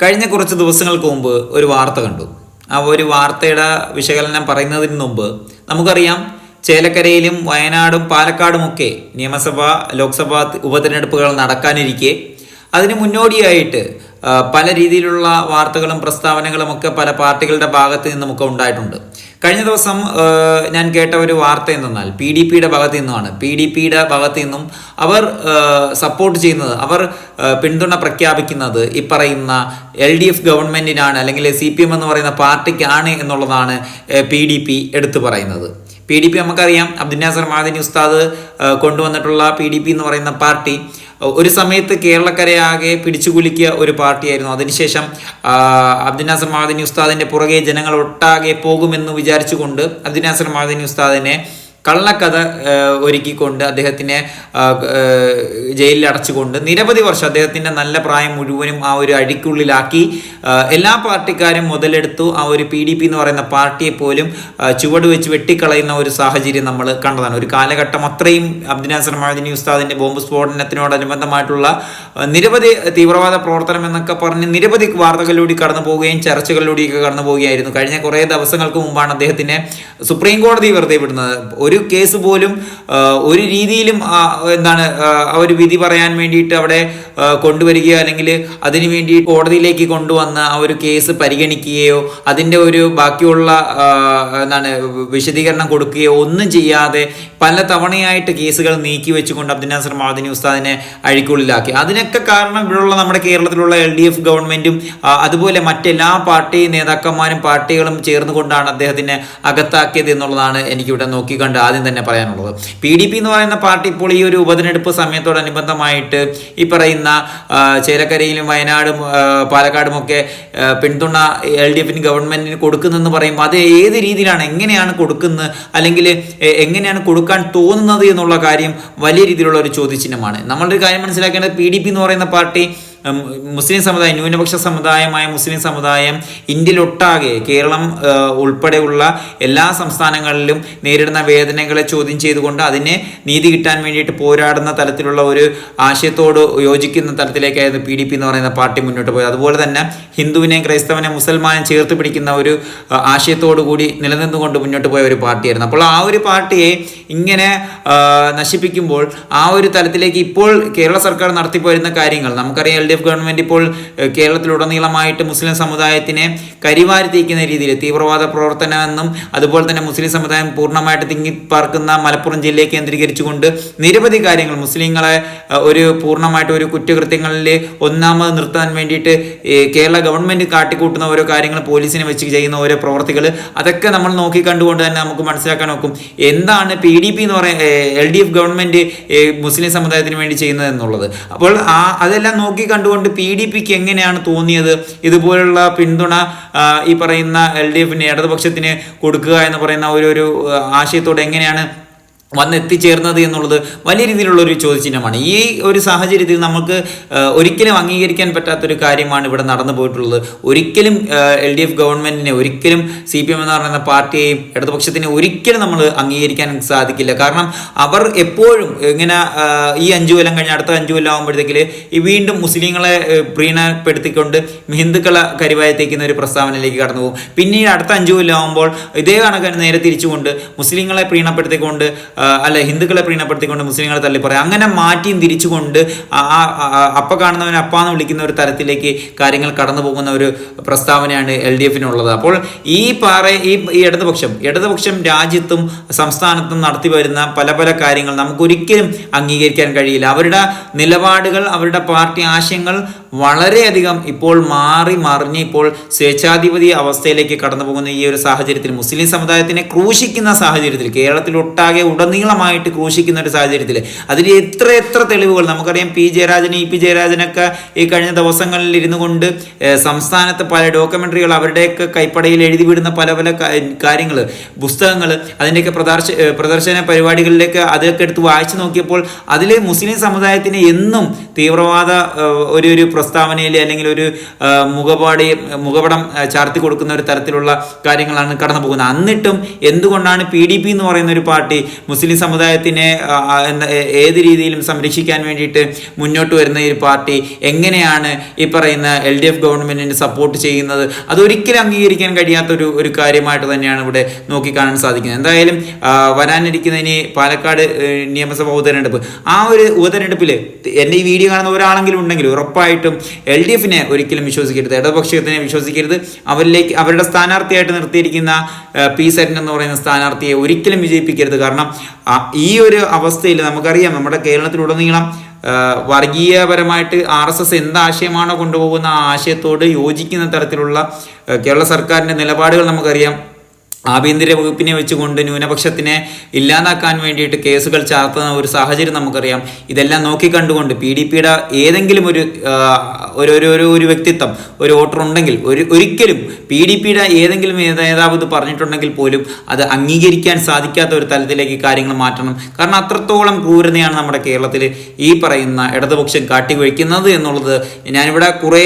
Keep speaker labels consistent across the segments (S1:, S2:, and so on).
S1: കഴിഞ്ഞ കുറച്ച് ദിവസങ്ങൾക്ക് മുമ്പ് ഒരു വാർത്ത കണ്ടു. ആ ഒരു വാർത്തയുടെ വിശകലനം പറയുന്നതിന് മുമ്പ് നമുക്കറിയാം ചേലക്കരയിലും വയനാടും പാലക്കാടുമൊക്കെ നിയമസഭാ ലോക്സഭാ ഉപതെരഞ്ഞെടുപ്പുകൾ നടക്കാനിരിക്കെ. അതിന് മുന്നോടിയായിട്ട് പല രീതിയിലുള്ള വാർത്തകളും പ്രസ്താവനകളും ഒക്കെ പല പാർട്ടികളുടെ ഭാഗത്ത് നിന്നുമൊക്കെ ഉണ്ടായിട്ടുണ്ട്. കഴിഞ്ഞ ദിവസം ഞാൻ കേട്ട ഒരു വാർത്ത എന്തെന്നാൽ പി ഡി പിയുടെ ഭാഗത്തു നിന്നുമാണ്. പി ഡി പിയുടെ ഭാഗത്ത് നിന്നും അവർ സപ്പോർട്ട് ചെയ്യുന്നത് അവർ പിന്തുണ പ്രഖ്യാപിക്കുന്നത് ഈ പറയുന്ന എൽ ഡി എഫ് ഗവൺമെന്റിനാണ് അല്ലെങ്കിൽ സി പി എം എന്ന് പറയുന്ന പാർട്ടിക്കാണ് എന്നുള്ളതാണ് പി ഡി പി എടുത്തു പറയുന്നത്. പി ഡി പി നമുക്കറിയാം അബ്ദുൽ നാസർ മാദിനി ഉസ്താദ് കൊണ്ടുവന്നിട്ടുള്ള പി ഡി പി എന്ന് പറയുന്ന പാർട്ടി ഒരു സമയത്ത് കേരളക്കരയാകെ പിടിച്ചുകുലുക്കിയ ഒരു പാർട്ടിയായിരുന്നു. അതിനുശേഷം ആ, അബ്ദുൽ നാസർ മാദിനി ഉസ്താദിന്റെ പുറകെ ജനങ്ങൾ ഒട്ടാകെ പോകുമെന്ന് വിചാരിച്ചുകൊണ്ട് അബ്ദുൽ നാസർ മാദിനി ഉസ്താദിനെ കള്ളക്കഥ ഒരുക്കിക്കൊണ്ട് അദ്ദേഹത്തിനെ ജയിലിൽ അടച്ചുകൊണ്ട് നിരവധി വർഷം അദ്ദേഹത്തിന്റെ നല്ല പ്രായം മുഴുവനും ആ ഒരു അഴിക്കുള്ളിലാക്കി. എല്ലാ പാർട്ടിക്കാരും മുതലെടുത്തു. ആ ഒരു പി ഡി പി എന്ന് പറയുന്ന പാർട്ടിയെ പോലും ചുവട് വെച്ച് വെട്ടിക്കളയുന്ന ഒരു സാഹചര്യം നമ്മൾ കണ്ടതാണ്. ഒരു കാലഘട്ടം അത്രയും അബ്ദുനാസർ മഹദിനി ഉസ്താദിന്റെ ബോംബ് സ്ഫോടനത്തിനോടനുബന്ധമായിട്ടുള്ള നിരവധി തീവ്രവാദ പ്രവർത്തനം എന്നൊക്കെ പറഞ്ഞ് നിരവധി വാർത്തകളിലൂടെ കടന്നു പോവുകയും ചർച്ചകളിലൂടെയൊക്കെ കടന്നു പോവുകയായിരുന്നു. കഴിഞ്ഞ കുറേ ദിവസങ്ങൾക്ക് മുമ്പാണ് അദ്ദേഹത്തിനെ സുപ്രീം കോടതി വെറുതെ വിടുന്നത്. ഒരു കേസ് പോലും ഒരു രീതിയിലും എന്താണ് ആ വിധി പറയാൻ വേണ്ടിയിട്ട് അവിടെ കൊണ്ടുവരികയോ അല്ലെങ്കിൽ അതിനു വേണ്ടി കോടതിയിലേക്ക് കൊണ്ടുവന്ന ആ ഒരു കേസ് പരിഗണിക്കുകയോ അതിന്റെ ഒരു ബാക്കിയുള്ള എന്താണ് വിശദീകരണം കൊടുക്കുകയോ ഒന്നും ചെയ്യാതെ പല തവണയായിട്ട് കേസുകൾ നീക്കി വെച്ചുകൊണ്ട് അബ്ദുൽ നാസർ മാദിനി ഉസ്താദിനെ അഴിക്കുള്ളിലാക്കി. അതിനൊക്കെ കാരണം ഇവിടെയുള്ള നമ്മുടെ കേരളത്തിലുള്ള എൽ ഡി എഫ് ഗവൺമെന്റും അതുപോലെ മറ്റെല്ലാ പാർട്ടി നേതാക്കന്മാരും പാർട്ടികളും ചേർന്നുകൊണ്ടാണ് അദ്ദേഹത്തിനെ അകത്താക്കിയത് എന്നുള്ളതാണ് എനിക്കിവിടെ നോക്കിക്കണ്ട് ആദ്യം തന്നെ പറയാനുള്ളത്. പി ഡി പി എന്ന് പറയുന്ന പാർട്ടി ഇപ്പോൾ ഈ ഒരു ഉപതെരഞ്ഞെടുപ്പ് സമയത്തോടനുബന്ധമായിട്ട് ഈ പറയുന്ന ചേലക്കരയിലും വയനാടും പാലക്കാടും ഒക്കെ പിന്തുണ എൽ ഡി എഫിന് ഗവൺമെന്റിന് കൊടുക്കുന്നെന്ന് പറയുമ്പോൾ അത് ഏത് രീതിയിലാണ് എങ്ങനെയാണ് കൊടുക്കുന്നത് അല്ലെങ്കിൽ എങ്ങനെയാണ് കൊടുക്കാൻ തോന്നുന്നത് എന്നുള്ള കാര്യം വലിയ രീതിയിലുള്ള ഒരു ചോദ്യചിഹ്നമാണ്. നമ്മളൊരു കാര്യം മനസ്സിലാക്കേണ്ടത് പി ഡി പി എന്ന് പറയുന്ന പാർട്ടി മുസ്ലിം സമുദായം ന്യൂനപക്ഷ സമുദായമായ മുസ്ലിം സമുദായം ഇന്ത്യയിലൊട്ടാകെ കേരളം ഉൾപ്പെടെയുള്ള എല്ലാ സംസ്ഥാനങ്ങളിലും നേരിടുന്ന വേദനകളെ ചോദ്യം ചെയ്തുകൊണ്ട് അതിനെ നീതി കിട്ടാൻ വേണ്ടിയിട്ട് പോരാടുന്ന തലത്തിലുള്ള ഒരു ആശയത്തോട് യോജിക്കുന്ന തലത്തിലേക്കായിരുന്നു പി ഡി പി എന്ന് പറയുന്ന പാർട്ടി മുന്നോട്ട് പോയത്. അതുപോലെ തന്നെ ഹിന്ദുവിനെയും ക്രൈസ്തവനെയും മുസൽമാനെയും ചേർത്ത് പിടിക്കുന്ന ഒരു ആശയത്തോടു കൂടി നിലനിന്നുകൊണ്ട് മുന്നോട്ട് പോയ ഒരു പാർട്ടിയായിരുന്നു. അപ്പോൾ ആ ഒരു പാർട്ടിയെ ഇങ്ങനെ നശിപ്പിക്കുമ്പോൾ ആ ഒരു തലത്തിലേക്ക് ഇപ്പോൾ കേരള സർക്കാർ നടത്തിപ്പോരുന്ന കാര്യങ്ങൾ നമുക്കറിയാം എൽ ഡി എഫ് ഗവൺമെന്റ് ഇപ്പോൾ കേരളത്തിലുടനീളമായിട്ട് മുസ്ലിം സമുദായത്തിനെ കരിവാരി തീക്കുന്ന രീതിയിൽ തീവ്രവാദ പ്രവർത്തനമെന്നും അതുപോലെ തന്നെ മുസ്ലിം സമുദായം പൂർണമായിട്ട് തിങ്ങിപ്പാർക്കുന്ന മലപ്പുറം ജില്ലയെ കേന്ദ്രീകരിച്ചുകൊണ്ട് നിരവധി കാര്യങ്ങൾ മുസ്ലിങ്ങളെ ഒരു പൂർണമായിട്ട് ഒരു കുറ്റകൃത്യങ്ങളിൽ ഒന്നാമത് നിർത്താൻ വേണ്ടിയിട്ട് കേരള ഗവൺമെന്റ് കാട്ടിക്കൂട്ടുന്ന ഓരോ കാര്യങ്ങൾ പോലീസിനെ വെച്ച് ചെയ്യുന്ന ഓരോ പ്രവർത്തികൾ അതൊക്കെ നമ്മൾ നോക്കി കണ്ടുകൊണ്ട് തന്നെ നമുക്ക് മനസ്സിലാക്കാൻ നോക്കും എന്താണ് പി ഡി പി എന്ന് പറയുന്ന എൽ ഡി എഫ് ഗവൺമെന്റ് മുസ്ലിം സമുദായത്തിന് വേണ്ടി ചെയ്യുന്നത് എന്നുള്ളത്. അപ്പോൾ ആ അതെല്ലാം നോക്കി കണ്ടുകൊണ്ട് പി ഡി പിക്ക് എങ്ങനെയാണ് തോന്നിയത്? ഇതുപോലുള്ള പിന്തുണ ഈ പറയുന്ന എൽ ഡി എഫിന് ഇടതുപക്ഷത്തിന് കൊടുക്കുക എന്ന് പറയുന്ന ഒരു ഒരു ആശയത്തോട് എങ്ങനെയാണ് വന്ന് എത്തിച്ചേർന്നത് എന്നുള്ളത് വലിയ രീതിയിലുള്ള ഒരു ചോദ്യചിഹ്നമാണ്. ഈ ഒരു സാഹചര്യത്തിൽ നമുക്ക് ഒരിക്കലും അംഗീകരിക്കാൻ പറ്റാത്തൊരു കാര്യമാണ് ഇവിടെ നടന്നു പോയിട്ടുള്ളത്. ഒരിക്കലും എൽ ഡി എഫ് ഗവൺമെന്റിനെ ഒരിക്കലും സി പി എം എന്ന് പറയുന്ന പാർട്ടിയെയും ഇടതുപക്ഷത്തിനെ ഒരിക്കലും നമ്മൾ അംഗീകരിക്കാൻ സാധിക്കില്ല. കാരണം അവർ എപ്പോഴും ഇങ്ങനെ ഈ അഞ്ചു കൊല്ലം കഴിഞ്ഞ അടുത്ത അഞ്ചു കൊല്ലം ആകുമ്പോഴത്തേക്കിൽ ഈ വീണ്ടും മുസ്ലിങ്ങളെ പ്രീണപ്പെടുത്തിക്കൊണ്ട് ഹിന്ദുക്കളെ കരിവായത്തേക്കുന്ന ഒരു പ്രസ്താവനയിലേക്ക് കടന്നു പോകും. പിന്നീട് അടുത്ത അഞ്ചു കൊല്ലം ആകുമ്പോൾ ഇതേ കണക്കിന് നേരെ തിരിച്ചുകൊണ്ട് മുസ്ലിങ്ങളെ പ്രീണപ്പെടുത്തിക്കൊണ്ട് അല്ല ഹിന്ദുക്കളെ പ്രീണപ്പെടുത്തിക്കൊണ്ട് മുസ്ലിങ്ങളെ തള്ളി അങ്ങനെ മാറ്റിയും തിരിച്ചുകൊണ്ട് ആ- അപ്പ കാണുന്നവനെ അപ്പാന്ന് വിളിക്കുന്ന ഒരു തരത്തിലേക്ക് കാര്യങ്ങൾ കടന്നു പോകുന്ന ഒരു പ്രസ്താവനയാണ് എൽ ഡി എഫിനുള്ളത്. അപ്പോൾ ഈ പാറ ഈ ഈ ഇടതുപക്ഷം ഇടതുപക്ഷം രാജ്യത്തും സംസ്ഥാനത്തും നടത്തി വരുന്ന പല പല കാര്യങ്ങൾ നമുക്കൊരിക്കലും അംഗീകരിക്കാൻ കഴിയില്ല. അവരുടെ നിലപാടുകൾ അവരുടെ പാർട്ടി ആശയങ്ങൾ വളരെയധികം ഇപ്പോൾ മാറി മറിഞ്ഞ് ഇപ്പോൾ സ്വേച്ഛാധിപതി അവസ്ഥയിലേക്ക് കടന്നു പോകുന്ന ഈ ഒരു സാഹചര്യത്തിൽ മുസ്ലിം സമുദായത്തിനെ ക്രൂശിക്കുന്ന സാഹചര്യത്തിൽ കേരളത്തിലൊട്ടാകെ ഉടനീളമായിട്ട് ക്രൂശിക്കുന്ന ഒരു സാഹചര്യത്തിൽ അതിൽ എത്ര എത്ര തെളിവുകൾ? നമുക്കറിയാം പി ജയരാജൻ ഇ പി ജയരാജനൊക്കെ ഈ കഴിഞ്ഞ ദിവസങ്ങളിൽ ഇരുന്നു കൊണ്ട് സംസ്ഥാനത്തെ പല ഡോക്യുമെന്ററികൾ അവരുടെയൊക്കെ കൈപ്പടയിൽ എഴുതി വിടുന്ന പല പല കാര്യങ്ങൾ പുസ്തകങ്ങൾ അതിന്റെയൊക്കെ പ്രദർശ പ്രദർശന പരിപാടികളിലേക്ക് അതൊക്കെ എടുത്ത് വായിച്ചു നോക്കിയപ്പോൾ അതിൽ മുസ്ലിം സമുദായത്തിന് എന്നും തീവ്രവാദ ഒരു ഒരു പ്രസ്താവനയിൽ അല്ലെങ്കിൽ ഒരു മുഖപാടി മുഖപടം ചാർത്തി കൊടുക്കുന്ന ഒരു തരത്തിലുള്ള കാര്യങ്ങളാണ് കടന്നു പോകുന്നത്. എന്നിട്ടും എന്തുകൊണ്ടാണ് പി ഡി പി എന്ന് പറയുന്ന ഒരു പാർട്ടി മുസ്ലിം സമുദായത്തിനെ ഏത് രീതിയിലും സംരക്ഷിക്കാൻ വേണ്ടിയിട്ട് മുന്നോട്ട് വരുന്ന ഈ പാർട്ടി എങ്ങനെയാണ് ഈ പറയുന്ന എൽ ഡി എഫ് ഗവൺമെന്റിന് സപ്പോർട്ട് ചെയ്യുന്നത്? അതൊരിക്കലും അംഗീകരിക്കാൻ കഴിയാത്ത ഒരു ഒരു കാര്യമായിട്ട് തന്നെയാണ് ഇവിടെ നോക്കിക്കാണാൻ സാധിക്കുന്നത്. എന്തായാലും വരാനിരിക്കുന്ന ഇനി പാലക്കാട് നിയമസഭാ ഉപതെരഞ്ഞെടുപ്പ്. ആ ഒരു ഉപതെരഞ്ഞെടുപ്പിൽ എന്റെ ഈ വീഡിയോ കാണുന്ന ഒരാളെങ്കിലും ഉണ്ടെങ്കിൽ ഉറപ്പായിട്ടും എൽ ഡി എഫിനെ ഒരിക്കലും വിശ്വസിക്കരുത് ഇടതുപക്ഷത്തിനെ വിശ്വസിക്കരുത്. അവരിലേക്ക് അവരുടെ സ്ഥാനാർത്ഥിയായിട്ട് നിർത്തിയിരിക്കുന്ന പി സെറ്റൻ എന്ന് പറയുന്ന സ്ഥാനാർത്ഥിയെ ഒരിക്കലും വിജയിപ്പിക്കരുത്. കാരണം ഈ ഒരു അവസ്ഥയിൽ നമുക്കറിയാം നമ്മുടെ കേരളത്തിലുടനീളം വർഗീയപരമായിട്ട് ആർ എസ് എസ് എന്ത് ആശയമാണോ കൊണ്ടുപോകുന്ന ആശയത്തോട് യോജിക്കുന്ന തരത്തിലുള്ള കേരള സർക്കാരിന്റെ നിലപാടുകൾ നമുക്കറിയാം. ആഭ്യന്തര വകുപ്പിനെ വെച്ചുകൊണ്ട് ന്യൂനപക്ഷത്തിനെ ഇല്ലാതാക്കാൻ വേണ്ടിയിട്ട് കേസുകൾ ചാർത്തുന്ന ഒരു സാഹചര്യം നമുക്കറിയാം. ഇതെല്ലാം നോക്കിക്കണ്ടുകൊണ്ട് പി ഡി പിയുടെ ഏതെങ്കിലും ഒരു ഒരു ഒരു ഒരു ഒരു വ്യക്തിത്വം ഒരു വോട്ടർ ഉണ്ടെങ്കിൽ ഒരു ഒരിക്കലും പി ഡി പിയുടെ ഏതെങ്കിലും നേതാവ് ഇത് പറഞ്ഞിട്ടുണ്ടെങ്കിൽ പോലും അത് അംഗീകരിക്കാൻ സാധിക്കാത്ത ഒരു തലത്തിലേക്ക് കാര്യങ്ങൾ മാറ്റണം. കാരണം അത്രത്തോളം ക്രൂരതയാണ് നമ്മുടെ കേരളത്തിൽ ഈ പറയുന്ന ഇടതുപക്ഷം കാട്ടിവഴിക്കുന്നത് എന്നുള്ളത് ഞാനിവിടെ കുറേ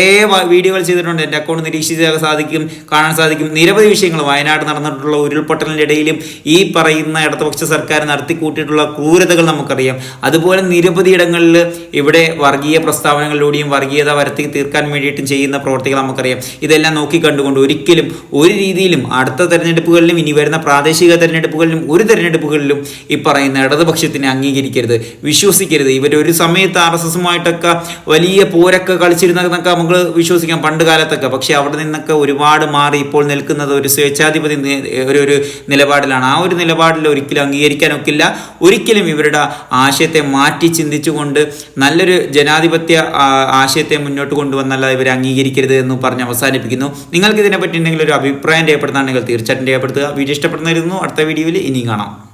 S1: വീഡിയോകൾ ചെയ്തിട്ടുണ്ട്. എന്റെ അക്കൗണ്ട് നിരീക്ഷിച്ചാൽ സാധിക്കും കാണാൻ സാധിക്കും. നിരവധി വിഷയങ്ങൾ വയനാട് നടന്നിട്ടുള്ള ഉരുൾപൊട്ടലിന്റെ ഇടയിലും ഈ പറയുന്ന ഇടതുപക്ഷ സർക്കാർ നടത്തിക്കൂട്ടിയിട്ടുള്ള ക്രൂരതകൾ നമുക്കറിയാം. അതുപോലെ നിരവധി ഇടങ്ങളിൽ ഇവിടെ വർഗീയ പ്രസ്താവനകളിലൂടെയും വർഗീയത വരുത്തി തീർക്കാൻ വേണ്ടിയിട്ടും ചെയ്യുന്ന പ്രവർത്തികൾ നമുക്കറിയാം. ഇതെല്ലാം നോക്കി കണ്ടുകൊണ്ട് ഒരിക്കലും ഒരു രീതിയിലും അടുത്ത തെരഞ്ഞെടുപ്പുകളിലും ഇനി വരുന്ന പ്രാദേശിക തെരഞ്ഞെടുപ്പുകളിലും ഒരു തെരഞ്ഞെടുപ്പുകളിലും ഈ പറയുന്ന ഇടതുപക്ഷത്തിനെ അംഗീകരിക്കരുത് വിശ്വസിക്കരുത്. ഇവർ ഒരു സമയത്ത് ആർ എസ് എസുമായിട്ടൊക്കെ വലിയ പോരൊക്കെ കളിച്ചിരുന്നതൊക്കെ നമുക്ക് വിശ്വസിക്കാം പണ്ട് കാലത്തൊക്കെ. പക്ഷേ അവിടെ നിന്നൊക്കെ ഒരുപാട് മാറി ഇപ്പോൾ നിൽക്കുന്നത് ഒരു സ്വേച്ഛാധിപതി ഒരു ഒരു നിലപാടിലാണ്. ആ ഒരു നിലപാടിൽ ഒരിക്കലും അംഗീകരിക്കാനൊക്കില്ല. ഒരിക്കലും ഇവരുടെ ആശയത്തെ മാറ്റി ചിന്തിച്ചുകൊണ്ട് നല്ലൊരു ജനാധിപത്യ ആശയത്തെ മുന്നോട്ട് കൊണ്ടുവന്നല്ല ഇവരെ അംഗീകരിക്കരുത് എന്ന് പറഞ്ഞ് അവസാനിപ്പിക്കുന്നു. നിങ്ങൾക്ക് ഇതിനെപ്പറ്റി എന്തെങ്കിലും ഒരു അഭിപ്രായം രേഖപ്പെടുത്താണെങ്കിൽ തീർച്ചയായിട്ടും രേഖപ്പെടുത്തുക. വീഡിയോ ഇഷ്ടപ്പെടുന്നതായിരുന്നു അടുത്ത വീഡിയോയിൽ ഇനിയും കാണാം.